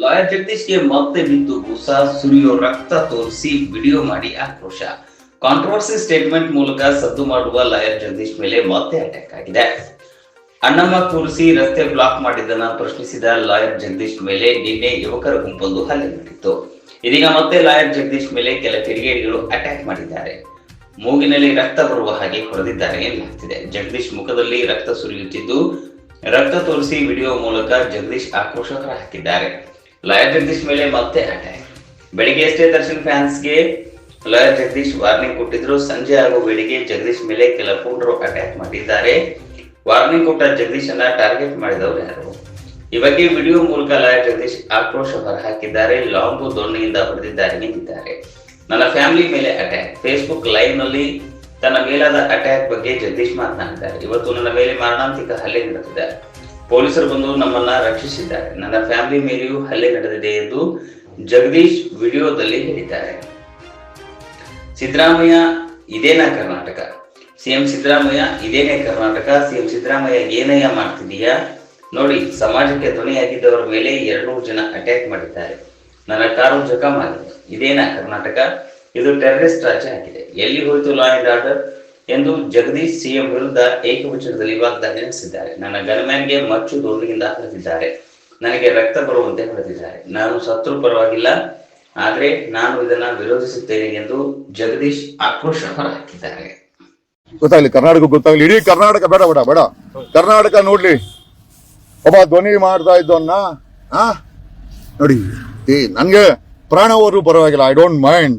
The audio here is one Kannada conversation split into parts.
ಲಾಯರ್ ಜಗದೀಶ್ಗೆ ಮತ್ತೆ ಬಿದ್ದು ಭೂಸ ಸುರಿಯೋ ರಕ್ತ ತೋರಿಸಿ ವಿಡಿಯೋ ಮಾಡಿ ಆಕ್ರೋಶ. ಕಾಂಟ್ರವರ್ಸಿ ಸ್ಟೇಟ್ಮೆಂಟ್ ಮೂಲಕ ಸದ್ದು ಮಾಡುವ ಲಾಯರ್ ಜಗದೀಶ್ ಮೇಲೆ ಮತ್ತೆ ಅಟ್ಯಾಕ್ ಆಗಿದೆ. ಅಣ್ಣಮ್ಮ ಕೂರಿಸಿ ರಸ್ತೆ ಬ್ಲಾಕ್ ಮಾಡಿದ್ದನ್ನ ಪ್ರಶ್ನಿಸಿದ ಲಾಯರ್ ಜಗದೀಶ್ ಮೇಲೆ ನಿನ್ನೆ ಯುವಕರ ಗುಂಪೊಂದು ಹಲ್ಲೆ ಮಾಡಿತ್ತು ಇದೀಗ ಮತ್ತೆ ಲಾಯರ್ ಜಗದೀಶ್ ಮೇಲೆ ಕೆಲ ಕಿಡಿಗೇಡಿಗಳು ಅಟ್ಯಾಕ್ ಮಾಡಿದ್ದಾರೆ. ಮೂಗಿನಲ್ಲಿ ರಕ್ತ ಬರುವ ಹಾಗೆ ಹೊಡೆದಿದ್ದಾರೆ ಎನ್ನಲಾಗ್ತಿದೆ. ಜಗದೀಶ್ ಮುಖದಲ್ಲಿ ರಕ್ತ ಸುರಿಯುತ್ತಿದ್ದು, ರಕ್ತ ತೋರಿಸಿ ವಿಡಿಯೋ ಮೂಲಕ ಜಗದೀಶ್ ಆಕ್ರೋಶ ಹಾಕಿದ್ದಾರೆ ಲಾಯರ್ ಜಗದೀಶ್ ಮೇಲೆ ಮತ್ತೆ ಅಟ್ಯಾಕ್ ಬೆಳಿಗ್ಗೆ ಅಷ್ಟೇ ದರ್ಶನ್ ಫ್ಯಾನ್ಸ್ಗೆ ಲಯ ಜಗದೀಶ್ ವಾರ್ನಿಂಗ್ ಕೊಟ್ಟಿದ್ರು ಸಂಜೆ ಹಾಗೂ ವೇಳೆಗೆ ಜಗದೀಶ್ ಮೇಲೆ ಕೆಲ ಪುಂಡರು ಅಟ್ಯಾಕ್ ಮಾಡಿದ್ದಾರೆ. ವಾರ್ನಿಂಗ್ ಕೊಟ್ಟ ಜಗದೀಶ್ ಅನ್ನ ಟಾರ್ಗೆಟ್ ಮಾಡಿದವರು ಯಾರು? ಈ ಬಗ್ಗೆ ವಿಡಿಯೋ ಮೂಲಕ ಲಯ ಜಗದೀಶ್ ಆಕ್ರೋಶ ಹೊರಹಾಕಿದ್ದಾರೆ. ಲಾಂಗು ದೊಣ್ಣೆಯಿಂದ ಹೊಡೆದಿದ್ದಾರೆ ಎಂದಿದ್ದಾರೆ ನನ್ನ ಫ್ಯಾಮಿಲಿ ಮೇಲೆ ಅಟ್ಯಾಕ್ ಫೇಸ್ಬುಕ್ ಲೈವ್ನಲ್ಲಿ ತನ್ನ ಮೇಲಾದ ಅಟ್ಯಾಕ್ ಬಗ್ಗೆ ಜಗದೀಶ್ ಮಾತನಾಡಿದ್ದಾರೆ. ಇವತ್ತು ನನ್ನ ಮೇಲೆ ಮಾರಣಾಂತಿಕ ಹಲ್ಲೆ ನಡೆದಿದೆ. ಪೊಲೀಸರು ಬಂದು ನಮ್ಮನ್ನ ರಕ್ಷಿಸಿದ್ದಾರೆ. ನನ್ನ ಫ್ಯಾಮಿಲಿ ಮೇಲೆಯೂ ಹಲ್ಲೆ ನಡೆದಿದೆ ಎಂದು ಜಗದೀಶ್ ವಿಡಿಯೋದಲ್ಲಿ ಹೇಳಿದ್ದಾರೆ. ಸಿದ್ದರಾಮಯ್ಯ ಇದೇನಾ ಕರ್ನಾಟಕ? ಸಿಎಂ ಸಿದ್ದರಾಮಯ್ಯ ಇದೇನೇ ಕರ್ನಾಟಕ? ಸಿಎಂ ಸಿದ್ದರಾಮಯ್ಯ ಏನಯ್ಯ ಮಾಡ್ತಿದೀಯಾ ನೋಡಿ, ಸಮಾಜಕ್ಕೆ ಧ್ವನಿಯಾಗಿದ್ದವರ ಮೇಲೆ ಎರಡ್ನೂರು ಜನ ಅಟ್ಯಾಕ್ ಮಾಡಿದ್ದಾರೆ. ನನ್ನ ಕಾರು ಜಖಮ್ ಆಗಿದೆ. ಇದೇನಾ ಕರ್ನಾಟಕ? ಇದು ಟೆರರಿಸ್ಟ್ ರಾಜ್ಯ ಆಗಿದೆ. ಎಲ್ಲಿ ಹೋಯಿತು ಲಾ ಅಂಡ್ ಆರ್ಡರ್ ಎಂದು ಜಗದೀಶ್ ಸಿಎಂ ವಿರುದ್ಧ ಏಕವಚನದಲ್ಲಿ ವಾಗ್ದಾಳಿ ನಡೆಸಿದ್ದಾರೆ. ನನ್ನ ಗನ್ಮ್ಯಾನ್ಗೆ ಮಚ್ಚು ದೊಡ್ಡಿಯಿಂದ ಹೊಡೆದಿದ್ದಾರೆ ನನಗೆ ರಕ್ತ ಬರುವಂತೆ ಹೊಡೆದಿದ್ದಾರೆ ನಾನು ಸತ್ರು ಪರವಾಗಿಲ್ಲ ಆದ್ರೆ ನಾನು ಇದನ್ನ ವಿರೋಧಿಸುತ್ತೇನೆ ಎಂದು ಜಗದೀಶ್ ಆಕ್ರೋಶ ಹೊರಹಾಕಿದ್ದಾರೆ. ಗೊತ್ತಾಗ್ಲಿ, ಕರ್ನಾಟಕ ಗೊತ್ತಾಗ್ಲಿ. ಇಡೀ ಕರ್ನಾಟಕ ಬೇಡ ಬೇಡ ಬೇಡ. ಕರ್ನಾಟಕ ನೋಡ್ಲಿ. ಒಬ್ಬ ಧ್ವನಿ ಮಾಡ್ತಾ ಇದ್ದವನ್ನ ನೋಡಿ ನನ್ಗೆ ಪ್ರಾಣ ಹೋದ್ರು ಪರವಾಗಿಲ್ಲ. ಐ ಡೋಂಟ್ ಮೈಂಡ್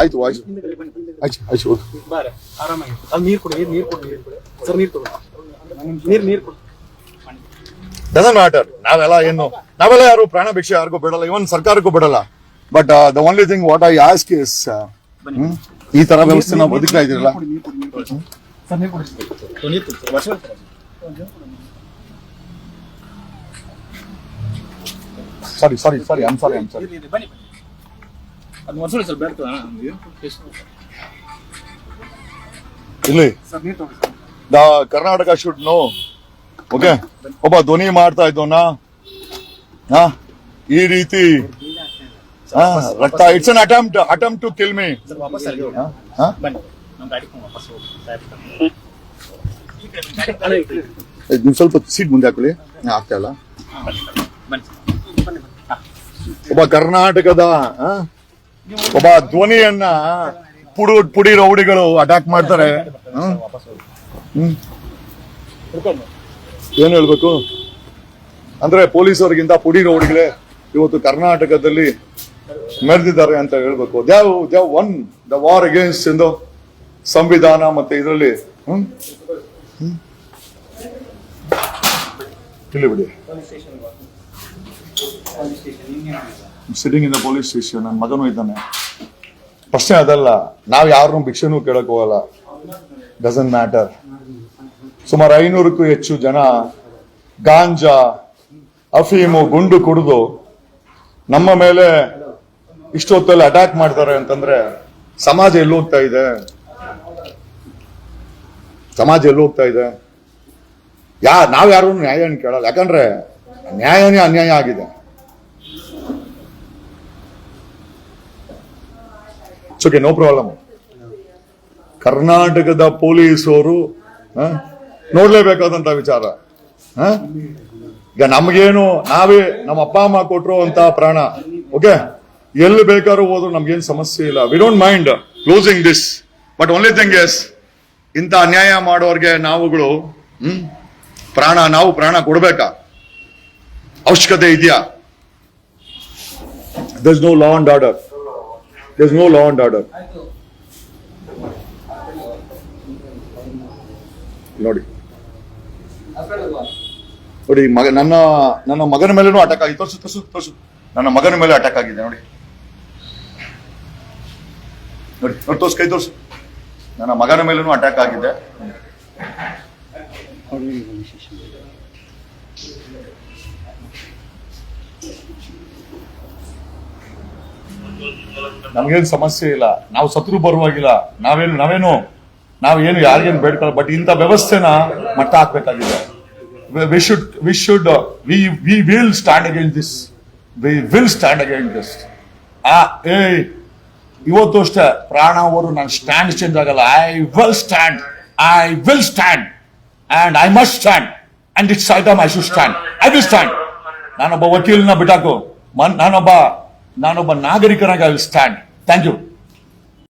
ಆಯ್ತು ಆಯ್ತು. ಆಯ್ತು ಹೋಗು. ಬಾರೆ ಆರಾಮಾಗಿ. ಅಲ್ಲಿ ನೀರು ಕೊಡಿ ನೀರು ಕೊಡಿ ನೀರು ಕೊಡಿ. ಸರ್ ನೀರು ಕೊಡಿ ನೀರು ನೀರು ಕೊಡಿ. ಡಸನ್ ಮ್ಯಾಟರ್ ನಾವೆಲ್ಲ ಏನು ನಾವೆಲ್ಲ ಯಾರು ಪ್ರಾಣ ಭಿಕ್ಷೆ ಯಾರಿಗೂ ಬಿಡಲ್ಲ ಇವನ್ ಸರ್ಕಾರಕ್ಕೂ ಬಿಡಲ್ಲ. But the only thing what I ask is ಈ ತರ ವ್ಯವಸ್ಥೆ ನಾವು ಬದುಕ್ತಾ ಇದ್ದೀರಲ್ಲ? Sir sir sorry. Sorry sorry I'm sorry I'm sorry ಬನ್ನಿ ಬನ್ನಿ. ಅದು ವರ್ಷ ಸರ್ ಬೇಡ ಇಲ್ಲಿ? The Karnataka should know okay ಒಬ್ಬ ಧ್ವನಿ ಮಾಡ್ತಾ ಇದ್ದವನ. ಹಾ? ಈ ರೀತಿ. ಹಾ, ರಕ್ತ it's an attempt attempt to kill me ನೀವು ಸ್ವಲ್ಪ ಸೀಟ್ ಮುಂದೆ ಹಾಕೊಳ್ಳಿ. ಆಗ್ತಾ ಇಲ್ಲ. ಬನ್ನಿ ಬನ್ನಿ ಬನ್ನಿ. ಒಬ್ಬ ಕರ್ನಾಟಕದ ಆ, ಒಬ್ಬ ಧ್ವನಿಯನ್ನ ಪುಡು, ಪುಡಿ ರೌಡಿಗಳು ಅಟ್ಯಾಕ್ ಮಾಡ್ತಾರೆ. ಏನ್ ಹೇಳ್ಬೇಕು? ಅಂದ್ರೆ ಪೊಲೀಸರಿಗಿಂತ ಪುಡಿ ರೌಡಿಗಳೇ ಇವತ್ತು ಕರ್ನಾಟಕದಲ್ಲಿ ಮೆರೆದಿದ್ದಾರೆ ಅಂತ ಹೇಳ್ಬೇಕು. ದೇವ್ ದೇವ್ ಒನ್ ದ ವಾರ್ ಅಗೇನ್ಸ್ಟ್ ಎಂದು ಸಂವಿಧಾನ ಮತ್ತೆ ಇದರಲ್ಲಿ. ಹ್ಮ್. ಇಲ್ಲಿ ಬಿಡಿ. Sitting in the police station ನನ್ನ ಮಗನೂ ಇದ್ದಾನೆ. ಪ್ರಶ್ನೆ ಅದಲ್ಲ, ನಾವು ಯಾರನ್ನೂ ಭಿಕ್ಷೆನೂ ಕೇಳಕ್ ಹೋಗಲ್ಲ. ಡಸನ್ ಮ್ಯಾಟರ್ ಸುಮಾರು ಐನೂರಕ್ಕೂ ಹೆಚ್ಚು ಜನ ಗಾಂಜಾ, ಅಫೀಮು, ಗುಂಡು ಕುಡಿದು ನಮ್ಮ ಮೇಲೆ ಇಷ್ಟೊತ್ತಲ್ಲಿ ಅಟ್ಯಾಕ್ ಮಾಡ್ತಾರೆ ಅಂತಂದ್ರೆ ಸಮಾಜ ಎಲ್ಲೋಗ್ತಾ ಇದೆ? ಸಮಾಜ ಎಲ್ಲೋಗ್ತಾ ಇದೆ? ಯಾ, ನಾವು ಯಾರು ನ್ಯಾಯನ ಕೇಳಲ್ಲ. ಯಾಕಂದ್ರೆ ನ್ಯಾಯನೇ ಅನ್ಯಾಯ ಆಗಿದೆ. Okay no problem. ಕರ್ನಾಟಕದ ಪೊಲೀಸರು ನೋಡ್ಲೇಬೇಕಾದಂತ ವಿಚಾರ? ಈಗ ನಮ್ಗೇನು, ನಾವೇ ನಮ್ಮ ಅಪ್ಪ, ಅಮ್ಮ ಕೊಟ್ಟರು ಅಂತ ಪ್ರಾಣ. ಓಕೆ? ಎಲ್ಲಿ ಬೇಕಾದ್ರೂ ಹೋದ್ರು ನಮ್ಗೇನು ಸಮಸ್ಯೆ ಇಲ್ಲ. We don't mind closing this but only thing is ಇಂಥ ಅನ್ಯಾಯ ಮಾಡೋರ್ಗೆ ನಾವುಗಳು, ಹ್ಮ್? ಪ್ರಾಣ, ನಾವು ಪ್ರಾಣ ಕೊಡ್ಬೇಕಾ? ಅವಶ್ಯಕತೆ ಇದೆಯಾ? There's no law and order there no law and order ನೋಡಿ. ನೋಡಿ, ಮಗ, ನನ್ನ ನನ್ನ ಮಗನ ಮೇಲೂ ಅಟ್ಯಾಕ್ ಆಗಿದೆ. ತೋರಿಸು ತೋರಿಸು ತೋರಿಸು. ನನ್ನ ಮಗನ ಮೇಲೆ ಅಟ್ಯಾಕ್ ಆಗಿದೆ, ನೋಡಿ. ನೋಡಿ ನೋಡಿ, ತೋರ್ಸ್, ಕೈ ತೋರ್ಸು. ನನ್ನ ಮಗನ ಮೇಲೂ ಅಟ್ಯಾಕ್ ಆಗಿದೆ. ನಮ್ಗೇನು ಸಮಸ್ಯೆ ಇಲ್ಲ. ನಾವು ಸತ್ರು ಬರುವಾಗಿಲ್ಲ. ನಾವೇನು ನಾವೇನು ನಾವೇನು ಯಾರಿಗೇನು ಬೇಡ ಬಟ್ ಇಂಥ ವ್ಯವಸ್ಥೆನ ಮಟ್ಟ ಹಾಕ್ಬೇಕಾಗಿದೆ. We should we should we we will stand against this we will stand against this ಆ ಏ ಇವತ್ತು ಅಷ್ಟೇ, ಪ್ರಾಣ ಅವರು ನನ್ನ ಸ್ಟ್ಯಾಂಡ್ ಚೇಂಜ್ ಆಗಲ್ಲ. I will stand I will stand and I must stand and it's high time I should stand I will stand ನಾನೊಬ್ಬ ವಕೀಲನ ಬಿಟ್ಟಾಕು. ಮನ್ ನಾನೊಬ್ಬ ನಾನೊಬ್ಬ ನಾಗರಿಕನಾಗಿ I will stand thank you